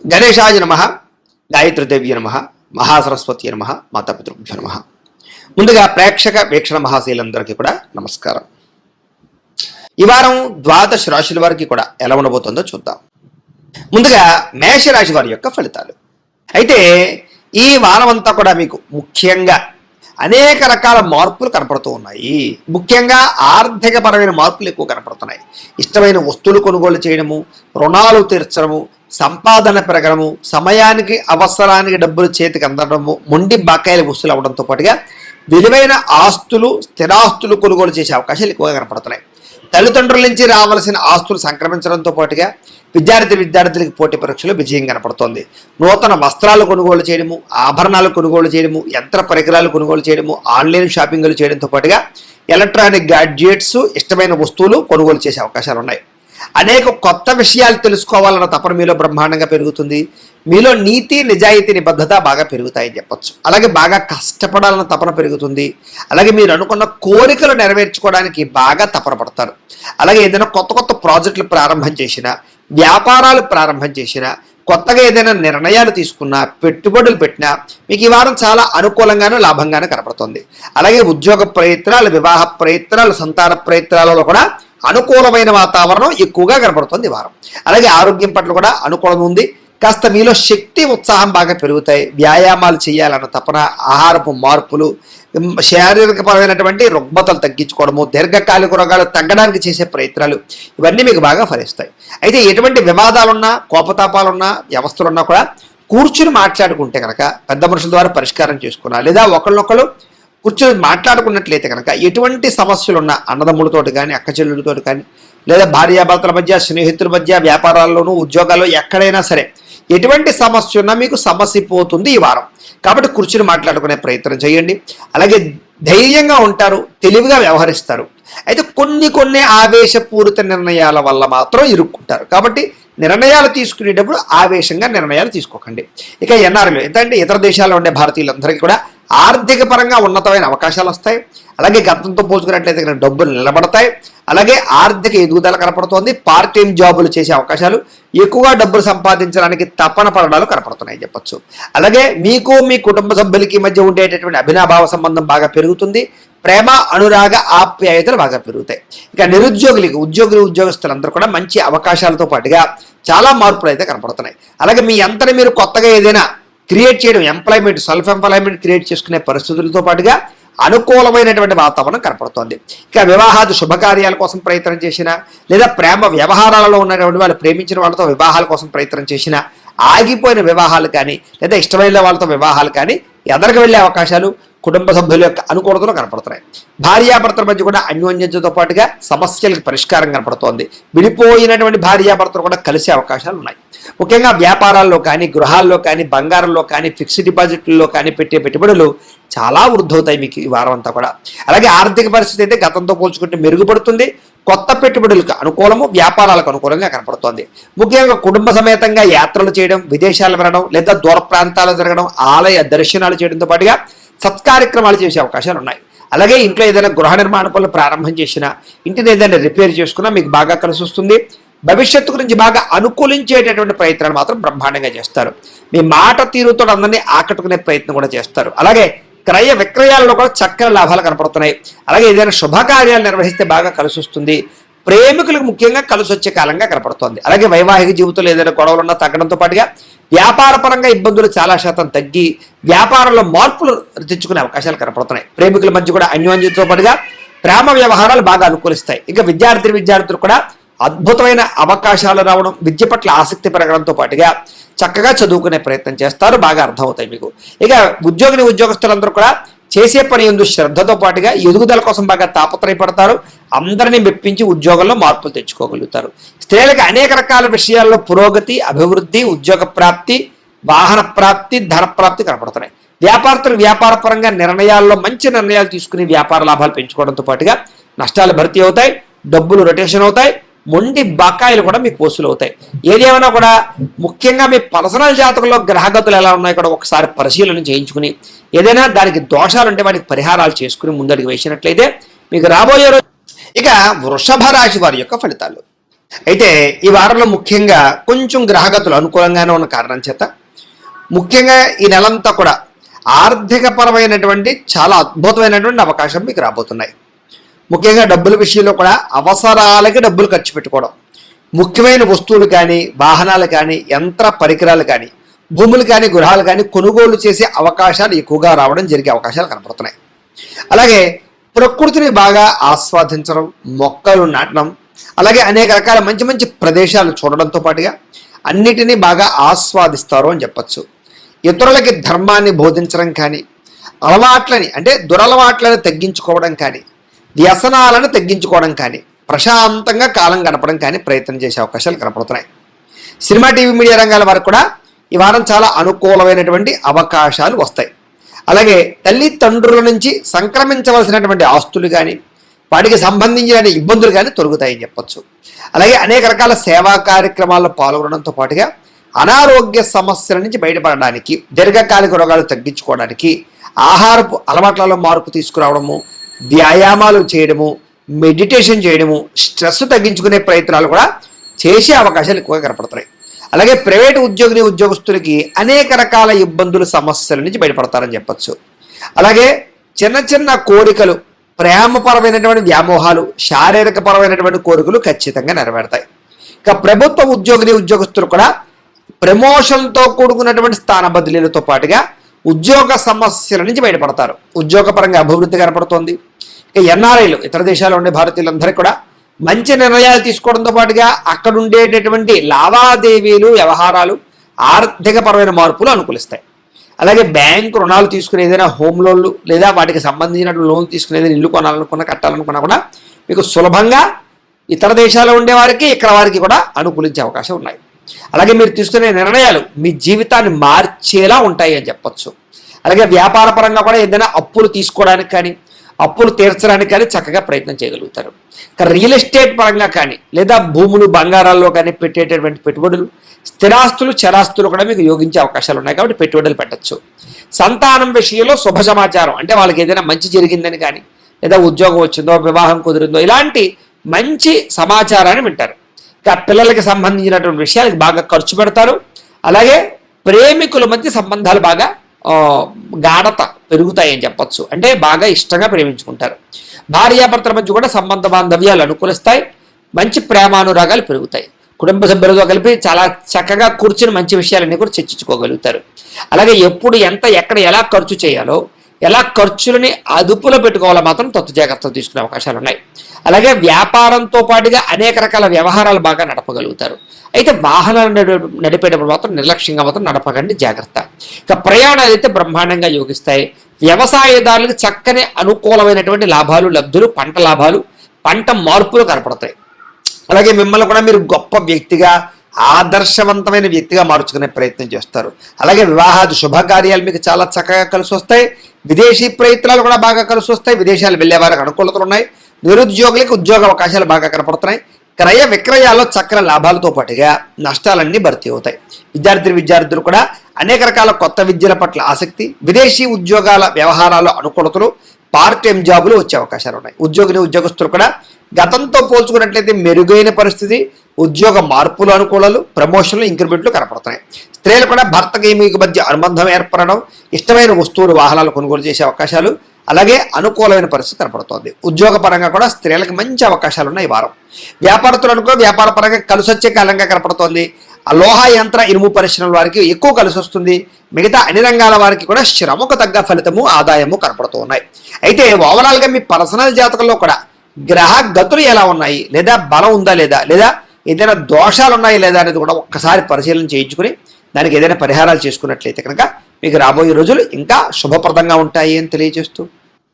గణేశాయ నమ గాయత్రిదేవ్య నమ మహాసరస్వతి నమ మాతాపితృభ్య నమ. ముందుగా ప్రేక్షక వీక్షణ మహాశీలందరికీ కూడా నమస్కారం. ఈ వారం ద్వాదశ రాశుల వారికి కూడా ఎలా ఉండబోతుందో చూద్దాం. ముందుగా మేషరాశి వారి యొక్క ఫలితాలు. అయితే ఈ వారం అంతా కూడా మీకు ముఖ్యంగా అనేక రకాల మార్పులు కనపడుతూ ఉన్నాయి. ముఖ్యంగా ఆర్థికపరమైన మార్పులు ఎక్కువ కనపడుతున్నాయి. ఇష్టమైన వస్తువులు కొనుగోలు చేయడము రుణాలు తీర్చడము సంపాదన పెరగడము సమయానికి అవసరానికి డబ్బులు చేతికి అందడము మొండి బకాయిలు వస్తువులు అవ్వడంతో పాటుగా విలువైన ఆస్తులు స్థిరాస్తులు కొనుగోలు చేసే అవకాశాలు ఎక్కువగా కనపడుతున్నాయి. తల్లిదండ్రుల నుంచి రావాల్సిన ఆస్తులు సంక్రమించడంతో పాటుగా విద్యార్థి విద్యార్థులకు పోటీ పరీక్షలో విజయం కనపడుతోంది. నూతన వస్త్రాలు కొనుగోలు చేయడము ఆభరణాలు కొనుగోలు చేయడము యంత్ర పరికరాలు కొనుగోలు చేయడము ఆన్లైన్ షాపింగ్లు చేయడంతో పాటుగా ఎలక్ట్రానిక్ గాడ్జెట్స్ ఇష్టమైన వస్తువులు కొనుగోలు చేసే అవకాశాలు ఉన్నాయి. అనేక కొత్త విషయాలు తెలుసుకోవాలన్న తపన మీలో బ్రహ్మాండంగా పెరుగుతుంది. మీలో నీతి నిజాయితీ నిబద్ధత బాగా పెరుగుతాయని చెప్పొచ్చు. అలాగే బాగా కష్టపడాలన్న తపన పెరుగుతుంది. అలాగే మీరు అనుకున్న కోరికలు నెరవేర్చుకోవడానికి బాగా తపన పడతారు. అలాగే ఏదైనా కొత్త కొత్త ప్రాజెక్టులు ప్రారంభం చేసినా వ్యాపారాలు ప్రారంభం చేసినా కొత్తగా ఏదైనా నిర్ణయాలు తీసుకున్నా పెట్టుబడులు పెట్టినా మీకు ఈ వారం చాలా అనుకూలంగాను లాభంగానూ కనపడుతుంది. అలాగే ఉద్యోగ ప్రయత్నాలు వివాహ ప్రయత్నాలు సంతాన ప్రయత్నాలలో కూడా అనుకూలమైన వాతావరణం ఎక్కువగా కనబడుతుంది వారం. అలాగే ఆరోగ్యం పట్ల కూడా అనుకూలం ఉంది. కాస్త మీలో శక్తి ఉత్సాహం బాగా పెరుగుతాయి. వ్యాయామాలు చేయాలన్న తపన ఆహారపు మార్పులు శారీరకపరమైనటువంటి రుగ్మతలు తగ్గించుకోవడము దీర్ఘకాలిక రోగాలు తగ్గడానికి చేసే ప్రయత్నాలు ఇవన్నీ మీకు బాగా ఫలిస్తాయి. అయితే ఎటువంటి వివాదాలున్నా కోపతాపాలున్నా వ్యవస్థలున్నా కూడా కూర్చుని మాట్లాడుకుంటే కనుక పెద్ద మనుషుల ద్వారా పరిష్కారం చేసుకున్నా లేదా ఒకళ్ళొకళ్ళు కూర్చొని మాట్లాడుకున్నట్లయితే కనుక ఎటువంటి సమస్యలున్నా అన్నదమ్ములతోటి కానీ అక్క చెల్లెలతోటి కానీ లేదా భార్యాభర్తల మధ్య స్నేహితుల మధ్య వ్యాపారాల్లోనూ ఉద్యోగాల్లో ఎక్కడైనా సరే ఎటువంటి సమస్య ఉన్నా మీకు సమస్య పోతుంది ఈ వారం. కాబట్టి కూర్చుని మాట్లాడుకునే ప్రయత్నం చేయండి. అలాగే ధైర్యంగా ఉంటారు తెలివిగా వ్యవహరిస్తారు. అయితే కొన్ని కొన్ని ఆవేశపూరిత నిర్ణయాల వల్ల మాత్రం ఇరుక్కుంటారు. కాబట్టి నిర్ణయాలు తీసుకునేటప్పుడు ఆవేశంగా నిర్ణయాలు తీసుకోకండి. ఇక ఎన్ఆర్ఎల్ ఎందుకంటే ఇతర దేశాల్లో ఉండే భారతీయులందరికీ కూడా ఆర్థిక పరంగా ఉన్నతమైన అవకాశాలు వస్తాయి అలాగే గతంతో పోల్చుకున్నట్లయితే కనుక డబ్బులు నిలబడతాయి. అలాగే ఆర్థిక ఎదుగుదల కనపడుతోంది. పార్ట్ టైం జాబులు చేసే అవకాశాలు ఎక్కువగా డబ్బులు సంపాదించడానికి తపన పడడాలు కనపడుతున్నాయి చెప్పొచ్చు. అలాగే మీకు మీ కుటుంబ సభ్యులకి మధ్య ఉండేటటువంటి అభినాభావ సంబంధం బాగా పెరుగుతుంది. ప్రేమ అనురాగ ఆప్యాయతలు బాగా పెరుగుతాయి. ఇక నిరుద్యోగులకి ఉద్యోగులు ఉద్యోగస్తులందరూ కూడా మంచి అవకాశాలతో పాటుగా చాలా మార్పులు అయితే కనపడుతున్నాయి. అలాగే మీ అంతని మీరు కొత్తగా ఏదైనా క్రియేట్ చేయడం ఎంప్లాయ్మెంట్ సెల్ఫ్ ఎంప్లాయ్మెంట్ క్రియేట్ చేసుకునే పరిస్థితులతో పాటుగా అనుకూలమైనటువంటి వాతావరణం కనపడుతోంది. ఇక వివాహాది శుభకార్యాల కోసం ప్రయత్నం చేసినా లేదా ప్రేమ వ్యవహారాలలో ఉన్నటువంటి వాళ్ళు ప్రేమించిన వాళ్ళతో వివాహాల కోసం ప్రయత్నం చేసినా ఆగిపోయిన వివాహాలు కానీ లేదా ఇష్టమైన వాళ్ళతో వివాహాలు కానీ ఎదరికి వెళ్ళే అవకాశాలు కుటుంబ సభ్యుల యొక్క అనుకూలతలు కనపడుతున్నాయి. భార్యాభర్తల మధ్య కూడా అన్యోన్యతతో పాటుగా సమస్యలకు పరిష్కారం కనపడుతోంది. విడిపోయినటువంటి భార్యాభర్తలు కూడా కలిసే అవకాశాలు ఉన్నాయి. ముఖ్యంగా వ్యాపారాల్లో కానీ గృహాల్లో కానీ బంగారంలో కానీ ఫిక్స్డ్ డిపాజిట్లలో కానీ పెట్టే పెట్టుబడులు చాలా వృద్ధవుతాయి మీకు ఈ వారం అంతా కూడా. అలాగే ఆర్థిక పరిస్థితి అయితే గతంతో పోల్చుకుంటే మెరుగుపడుతుంది. కొత్త పెట్టుబడులకు అనుకూలము వ్యాపారాలకు అనుకూలంగా కనపడుతోంది. ముఖ్యంగా కుటుంబ సమేతంగా యాత్రలు చేయడం విదేశాలు వెళ్ళడం లేదా దూర ప్రాంతాలు జరగడం ఆలయ దర్శనాలు చేయడంతో పాటుగా సత్కార్యక్రమాలు చేసే అవకాశాలు ఉన్నాయి అలాగే ఇంట్లో ఏదైనా గృహ నిర్మాణ పనులు ప్రారంభం చేసినా ఇంటిని ఏదైనా రిపేర్ చేసుకున్నా మీకు బాగా కలిసి వస్తుంది. భవిష్యత్తు గురించి బాగా అనుకూలించేటటువంటి ప్రయత్నాలు మాత్రం బ్రహ్మాండంగా చేస్తారు. మీ మాట తీరుతో అందరినీ ఆకట్టుకునే ప్రయత్నం కూడా చేస్తారు. అలాగే క్రయ విక్రయాలలో కూడా చక్కని లాభాలు కనపడుతున్నాయి. అలాగే ఏదైనా శుభకార్యాలు నిర్వహిస్తే బాగా కలిసి వస్తుంది. ప్రేమికులకు ముఖ్యంగా కలిసి వచ్చే కాలంగా కనపడుతోంది. అలాగే వైవాహిక జీవితంలో ఏదైనా గొడవలు ఉన్నా తగ్గడంతో పాటుగా వ్యాపారపరంగా ఇబ్బందులు చాలా శాతం తగ్గి వ్యాపారంలో మార్పులు తెచ్చుకునే అవకాశాలు కనపడుతున్నాయి. ప్రేమికుల మధ్య కూడా అన్యోన్యతతో పాటుగా ప్రేమ వ్యవహారాలు బాగా అనుకూలిస్తాయి. ఇంకా విద్యార్థి విద్యార్థులు కూడా అద్భుతమైన అవకాశాలు రావడం విద్య పట్ల ఆసక్తి పెరగడంతో పాటుగా చక్కగా చదువుకునే ప్రయత్నం చేస్తారు. బాగా అర్థమవుతాయి మీకు. ఇక ఉద్యోగిని ఉద్యోగస్తులందరూ కూడా చేసే పని ఎందు శ్రద్ధతో పాటుగా ఎదుగుదల కోసం బాగా తాపత్రయపడతారు. అందరినీ మెప్పించి ఉద్యోగంలో మార్పులు తెచ్చుకోగలుగుతారు. స్త్రీలకు అనేక రకాల విషయాల్లో పురోగతి అభివృద్ధి ఉద్యోగ ప్రాప్తి వాహన ప్రాప్తి ధన ప్రాప్తి కనపడుతున్నాయి. వ్యాపారస్తులు వ్యాపారపరంగా నిర్ణయాల్లో మంచి నిర్ణయాలు తీసుకుని వ్యాపార లాభాలు పెంచుకోవడంతో పాటుగా నష్టాలు భర్తీ అవుతాయి డబ్బులు రొటేషన్ అవుతాయి మొండి బకాయిలు కూడా మీకు వసూలు అవుతాయి. ఏది ఏమైనా కూడా ముఖ్యంగా మీ పర్సనల్ జాతకంలో గ్రహగతులు ఎలా ఉన్నాయో కూడా ఒకసారి పరిశీలన చేయించుకుని ఏదైనా దానికి దోషాలు ఉంటే వాటికి పరిహారాలు చేసుకుని ముందడికి వేసినట్లయితే మీకు రాబోయే రోజు ఇక వృషభ రాశి వారి యొక్క ఫలితాలు. అయితే ఈ వారంలో ముఖ్యంగా కొంచెం గ్రహగతులు అనుకూలంగానే ఉన్న కారణం చేత ముఖ్యంగా ఈ నెలంతా కూడా ఆర్థికపరమైనటువంటి చాలా అద్భుతమైనటువంటి అవకాశం మీకు రాబోతున్నాయి. ముఖ్యంగా డబ్బుల విషయంలో కూడా అవసరాలకి డబ్బులు ఖర్చు పెట్టుకోవడం. ముఖ్యమైన వస్తువులు కానీ వాహనాలు కానీ యంత్ర పరికరాలు కానీ భూములు కానీ గృహాలు కానీ కొనుగోలు చేసే అవకాశాలు ఎక్కువగా రావడం జరిగే అవకాశాలు కనపడుతున్నాయి. అలాగే ప్రకృతిని బాగా ఆస్వాదించడం మొక్కలు నాటడం అలాగే అనేక రకాల మంచి మంచి ప్రదేశాలు చూడడంతో పాటుగా అన్నిటినీ బాగా ఆస్వాదిస్తారు అని చెప్పచ్చు. ఇతరులకి ధర్మాన్ని బోధించడం కానీ అలవాట్లని అంటే దురలవాట్లను తగ్గించుకోవడం కానీ వ్యసనాలను తగ్గించుకోవడం కానీ ప్రశాంతంగా కాలం గడపడం కానీ ప్రయత్నం చేసే అవకాశాలు కనపడుతున్నాయి. సినిమా టీవీ మీడియా రంగాల వారికి కూడా ఈ వారం చాలా అనుకూలమైనటువంటి అవకాశాలు వస్తాయి. అలాగే తల్లిదండ్రుల నుంచి సంక్రమించవలసినటువంటి ఆస్తులు కానీ వాటికి సంబంధించిన ఇబ్బందులు కానీ తొలుగుతాయని చెప్పొచ్చు. అలాగే అనేక రకాల సేవా కార్యక్రమాల్లో పాల్గొనడంతో పాటుగా అనారోగ్య సమస్యల నుంచి బయటపడడానికి దీర్ఘకాలిక రోగాలు తగ్గించుకోవడానికి ఆహారపు అలవాట్లలో మార్పు తీసుకురావడము వ్యాయామాలు చేయడము మెడిటేషన్ చేయడము స్ట్రెస్ తగ్గించుకునే ప్రయత్నాలు కూడా చేసే అవకాశాలు ఎక్కువగా కనపడతాయి అలాగే ప్రైవేట్ ఉద్యోగిని ఉద్యోగస్తులకి అనేక రకాల ఇబ్బందులు సమస్యల నుంచి బయటపడతారని చెప్పచ్చు. అలాగే చిన్న చిన్న కోరికలు ప్రేమపరమైనటువంటి వ్యామోహాలు శారీరక పరమైనటువంటి కోరికలు ఖచ్చితంగా నెరవేరుతాయి. ఇక ప్రభుత్వ ఉద్యోగిని ఉద్యోగస్తులు కూడా ప్రమోషన్తో కూడుకున్నటువంటి స్థాన బదిలీలతో పాటుగా ఉద్యోగ సమస్యల నుంచి బయటపడతారు. ఉద్యోగపరంగా అభివృద్ధి కనపడుతోంది. ఇక ఎన్ఆర్ఐలు ఇతర దేశాల్లో ఉండే భారతీయులందరికీ కూడా మంచి నిర్ణయాలు తీసుకోవడంతో పాటుగా అక్కడ ఉండేటటువంటి లావాదేవీలు వ్యవహారాలు ఆర్థికపరమైన మార్పులు అనుకూలిస్తాయి. అలాగే బ్యాంకు రుణాలు తీసుకునే ఏదైనా హోమ్ లోన్లు లేదా వాటికి సంబంధించిన లోన్ తీసుకునేది ఇల్లు కొనాలనుకున్నా కట్టాలనుకున్నా కూడా మీకు సులభంగా ఇతర దేశాల్లో ఉండే వారికి ఇక్కడ వారికి కూడా అనుకూలించే అవకాశం ఉన్నాయి. అలాగే మీరు తీసుకునే నిర్ణయాలు మీ జీవితాన్ని మార్చేలా ఉంటాయి అని చెప్పచ్చు. అలాగే వ్యాపార పరంగా కూడా ఏదైనా అప్పులు తీసుకోవడానికి కానీ అప్పులు తీర్చడానికి కానీ చక్కగా ప్రయత్నం చేయగలుగుతారు. రియల్ ఎస్టేట్ పరంగా కానీ లేదా భూములు బంగారాల్లో కానీ పెట్టేటటువంటి పెట్టుబడులు స్థిరాస్తులు చరాస్తులు కూడా మీకు యోగించే అవకాశాలు ఉన్నాయి కాబట్టి పెట్టుబడులు పెట్టచ్చు. సంతానం విషయంలో శుభ సమాచారం అంటే వాళ్ళకి ఏదైనా మంచి జరిగిందని కానీ లేదా ఉద్యోగం వచ్చిందో వివాహం కుదిరిందో ఇలాంటి మంచి సమాచారాన్ని వింటారు. ఇంకా పిల్లలకి సంబంధించినటువంటి విషయాలకి బాగా ఖర్చు పెడతారు. అలాగే ప్రేమికుల మధ్య సంబంధాలు బాగా గాఢత పెరుగుతాయని చెప్పొచ్చు. అంటే బాగా ఇష్టంగా ప్రేమించుకుంటారు. భార్యాభర్తల మధ్య కూడా సంబంధ బాంధవ్యాలు అనుకూలిస్తాయి. మంచి ప్రేమానురాగాలు పెరుగుతాయి. కుటుంబ సభ్యులతో కలిపి చాలా చక్కగా కూర్చుని మంచి విషయాలన్నీ కూడా చర్చించుకోగలుగుతారు. అలాగే ఎప్పుడు ఎంత ఎక్కడ ఎలా ఖర్చు చేయాలో ఎలా ఖర్చులని అదుపులో పెట్టుకోవాలో మాత్రం తత్వ జాగ్రత్తలు తీసుకునే అవకాశాలు ఉన్నాయి. అలాగే వ్యాపారంతో పాటుగా అనేక రకాల వ్యవహారాలు బాగా నడపగలుగుతారు. అయితే వాహనాలు నడిపేటప్పుడు మాత్రం నిర్లక్ష్యంగా మాత్రం నడపకండి జాగ్రత్త. ఇక ప్రయాణాలు అయితే బ్రహ్మాండంగా యోగిస్తాయి వ్యవసాయదారులకు చక్కని అనుకూలమైనటువంటి లాభాలు లబ్ధులు పంట లాభాలు పంట మార్పులు కనపడతాయి. అలాగే మిమ్మల్ని కూడా మీరు గొప్ప వ్యక్తిగా ఆదర్శవంతమైన వ్యక్తిగా మార్చుకునే ప్రయత్నం చేస్తారు. అలాగే వివాహాది శుభకార్యాలు మీకు చాలా చక్కగా కలిసి వస్తాయి. విదేశీ ప్రయత్నాలు కూడా బాగా కలిసి వస్తాయి విదేశాలు వెళ్ళే వారికి అనుకూలతలు ఉన్నాయి. నిరుద్యోగులకు ఉద్యోగ అవకాశాలు బాగా కనపడుతున్నాయి. క్రయ విక్రయాల్లో చక్ర లాభాలతో పాటుగా నష్టాలన్నీ భర్తీ అవుతాయి. విద్యార్థి విద్యార్థులు కూడా అనేక రకాల కొత్త విద్యల పట్ల ఆసక్తి విదేశీ ఉద్యోగాల వ్యవహారాల అనుకూలతలు పార్ట్ టైం జాబులు వచ్చే అవకాశాలు ఉన్నాయి. ఉద్యోగిని ఉద్యోగస్తులు కూడా గతంతో పోల్చుకున్నట్లయితే మెరుగైన పరిస్థితి ఉద్యోగ మార్పులు అనుకూలాలు ప్రమోషన్లు ఇంక్రిమెంట్లు కనపడుతున్నాయి. స్త్రీలు కూడా భర్తకి మీకు మధ్య అనుబంధం ఏర్పడడం ఇష్టమైన వస్తువులు వాహనాలు కొనుగోలు చేసే అవకాశాలు అలాగే అనుకూలమైన పరిస్థితి కనపడుతోంది. ఉద్యోగ పరంగా కూడా స్త్రీలకు మంచి అవకాశాలు ఉన్నాయి ఈ వారం. వ్యాపారస్తులు అనుకో వ్యాపార పరంగా కలిసొచ్చే కాలంగా కనపడుతోంది. ఆ లోహ యంత్ర ఇనుము పరిశ్రమల వారికి ఎక్కువ కలిసి వస్తుంది. మిగతా అన్ని రంగాల వారికి కూడా శ్రమకు తగ్గ ఫలితము ఆదాయము కనపడుతూ ఉన్నాయి. అయితే ఓవరాల్గా మీ పర్సనల్ జాతకంలో కూడా గ్రహ గతులు ఎలా ఉన్నాయి? లేదా బలం ఉందా లేదా? లేదా ఏదైనా దోషాలు ఉన్నాయి లేదా అనేది కూడా ఒక్కసారి పరిశీలన చేయించుకుని దానికి ఏదైనా పరిహారాలు చేసుకున్నట్లయితే కనుక మీకు రాబోయే రోజులు ఇంకా శుభప్రదంగా ఉంటాయి అని తెలియజేస్తూ